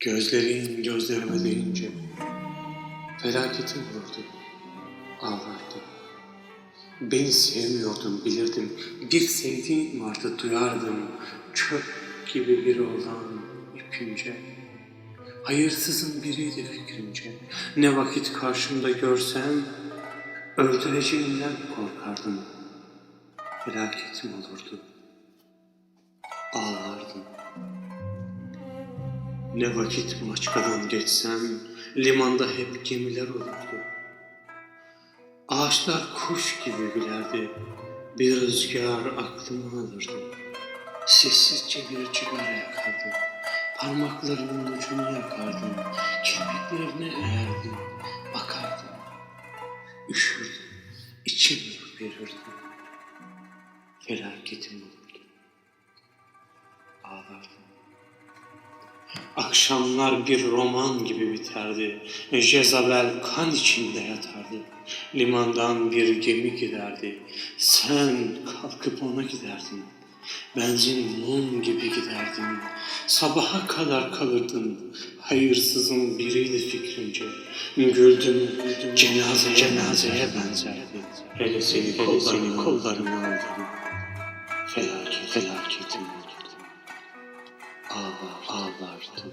Gözlerin gözlerime değince felaketim vurdu, ağlardım. Beni sevmiyordun bilirdim, bir sevdiğin vardı duyardım. Çöp gibi biri olan ipince, hayırsızın biriydi fikrimce. Ne vakit karşımda görsem öldüreceğinden korkardım. Felaketim olurdu, ağlardım. Ne vakit Maçka'dan geçsem limanda hep gemiler olurdu. Ağaçlar kuş gibi gülerdi. Bir rüzgar aklımı alırdı. Sessizce bir sigara yakardım. Parmaklarımın ucunu yakardım. Kirpiklerine eğerdim. Bakardım. Üşürdüm. İçim ürperirdi. Felaketim olurdu. Akşamlar bir roman gibi biterdi. Jezabel kan içinde yatardı. Limandan bir gemi giderdi. Sen kalkıp ona giderdin. Benzin mum gibi giderdin. Sabaha kadar kalırdın. Hayırsızın biriydi fikrimce. Güldüm, cenaze cenazeye benzerdi. Hele seni kollarını kollarına aldım. Felaket, felaketim olurdu. Ağlar, ağlardım.